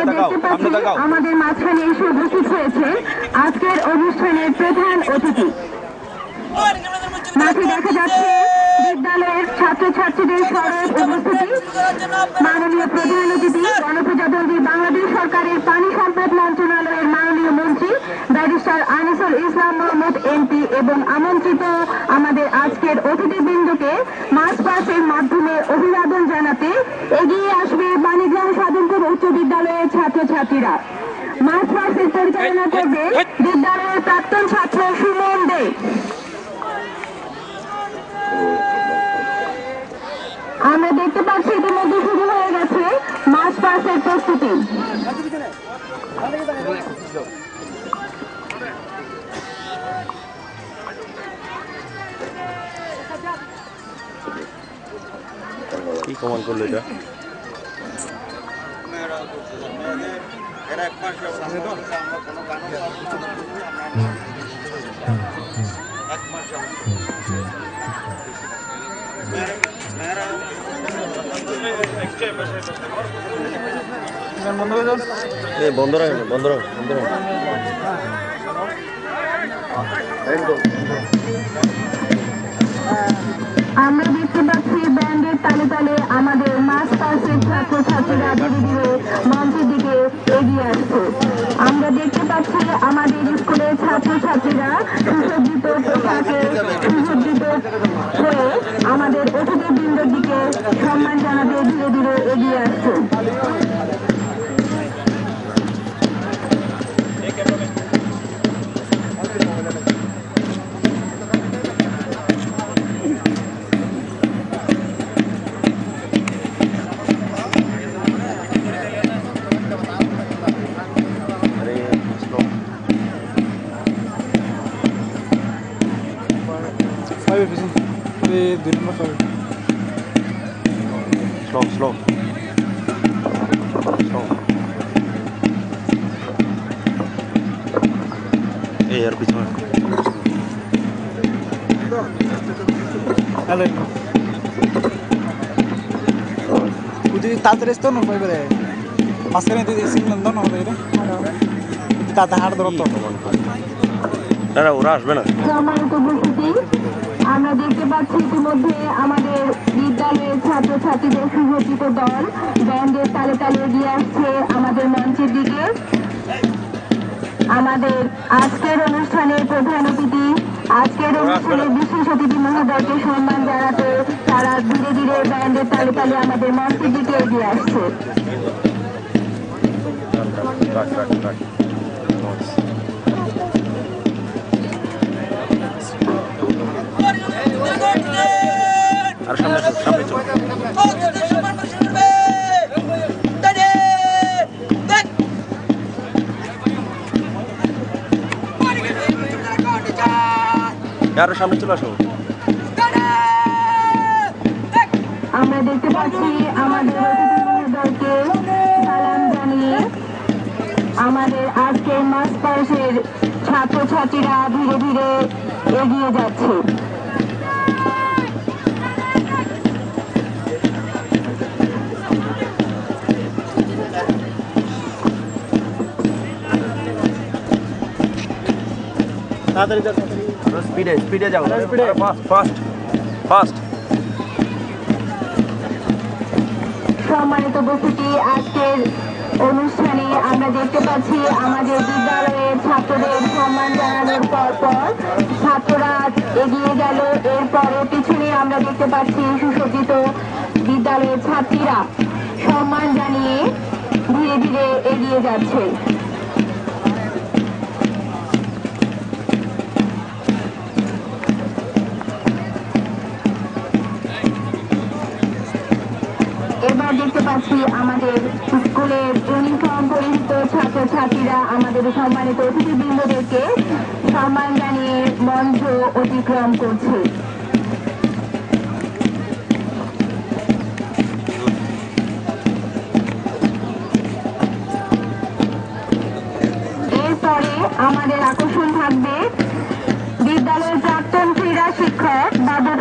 আমরা দেখতে পাচ্ছি আমাদের মাঝখানে এসে উপস্থিত হয়েছে আজকের অনুষ্ঠানের প্রধান অতিথি। মাঠে দেখা যাচ্ছে বিদ্যালয়ের ছাত্রছাত্রীদের সরব উপস্থিতি। মাননীয় প্রধান অতিথি গণপ্রজাতন্ত্রী বাংলাদেশ সরকারের পানি সম্পদ মন্ত্রণালয়ের মাননীয় মন্ত্রী ব্যারিস্টার আনিসুল ইসলাম মোহাম্মদ এমপি এবং আমন্ত্রিত আমাদের আজকের অতিথিবৃন্দকে মার্চ পাসের মাধ্যমে অভিবাদন জানাতে এগিয়ে আসবে। ছাত্রছাত্রীরা মার্চ পাসের পরিচালনা করবে বিদ্যালয়ের প্রাক্তন ছাত্র সুমন দে। আমরা দেখতে পাচ্ছি ইতিমধ্যে শুরু হয়ে গেছে মার্চ পাসের প্রস্তুতি। কি কমান করল এটা? এ বন্ধ বন্ধ বন্ধ আমরা দেখতে পাচ্ছি ব্যান্ডের তালে তালে আমাদের মাস পাসের ছাত্রছাত্রীরা ধীরে ছাত্রছাত্রীরা সুসজ্জিত পোশাকে সুসজ্জিত হয়ে আমাদের অতিথিবৃন্দের দিকে সম্মান জানাতে ধীরে ধীরে এগিয়ে আসছে। ফাইভের পিছন দুই নম্বর ফাইভ slow, slow. Slow. এই আর পিছনে হ্যালো যদি তাড়াতাড়ি আসতো না ফাইভে মাঝখানে তুই সিগন্যাল দাও না আমাদের তাতে হাট ধরো তো না না ওরা আসবে না পাচ্ছি ইতিমধ্যে আমাদের বিদ্যালয়ের ছাত্রছাত্রীদের সুসজ্জিত দল। ব্যান্ডের তালে তালে এগিয়ে আসছে আমাদের মঞ্চের দিকে। আমাদের আজকের অনুষ্ঠানের প্রধান অতিথি আজকের অনুষ্ঠানের বিশেষ অতিথি মহোদয়কে সম্মান জানাতে তারা ধীরে ধীরে ব্যান্ডের তালে তালে আমাদের মঞ্চের দিকে এগিয়ে আসছে। আর সামনে সামনে চল আরও সামনে চলে আসো। আমরা দেখতে পাচ্ছি আমাদের আজকের মাস ছাত্রছাত্রীরা ধীরে ধীরে এগিয়ে যাচ্ছে। তাড়াতাড়ি যাও স্পিডে স্পিডে যাও স্পিডে ফাস্ট ফাস্ট ফাস্ট সম্মানিত উপস্থিতি আজকের অনুষ্ঠানে আমরা দেখতে পাচ্ছি আমাদের বিদ্যালয়ের ছাত্রদের সম্মান জানানোর পর পর ছাত্ররা এগিয়ে গেল। এরপরে পিছনে আমরা দেখতে পাচ্ছি সুসজ্জিত বিদ্যালয়ের ছাত্রীরা। সম্মান জানিয়ে ধীরে ধীরে এগিয়ে যাচ্ছে। এবার দেখতে পাচ্ছি আমাদের স্কুলের ইউনিফর্ম পরিহিত ছাত্রছাত্রীরা আমাদের সম্মানিত অতিথিবৃন্দদেরকে সম্মান জানিয়ে মঞ্চ অতিক্রম করছে। আমাদের আকর্ষণ থাকবে বিদ্যালয়ের প্রাক্তন ক্রীড়া শিক্ষক বাবুর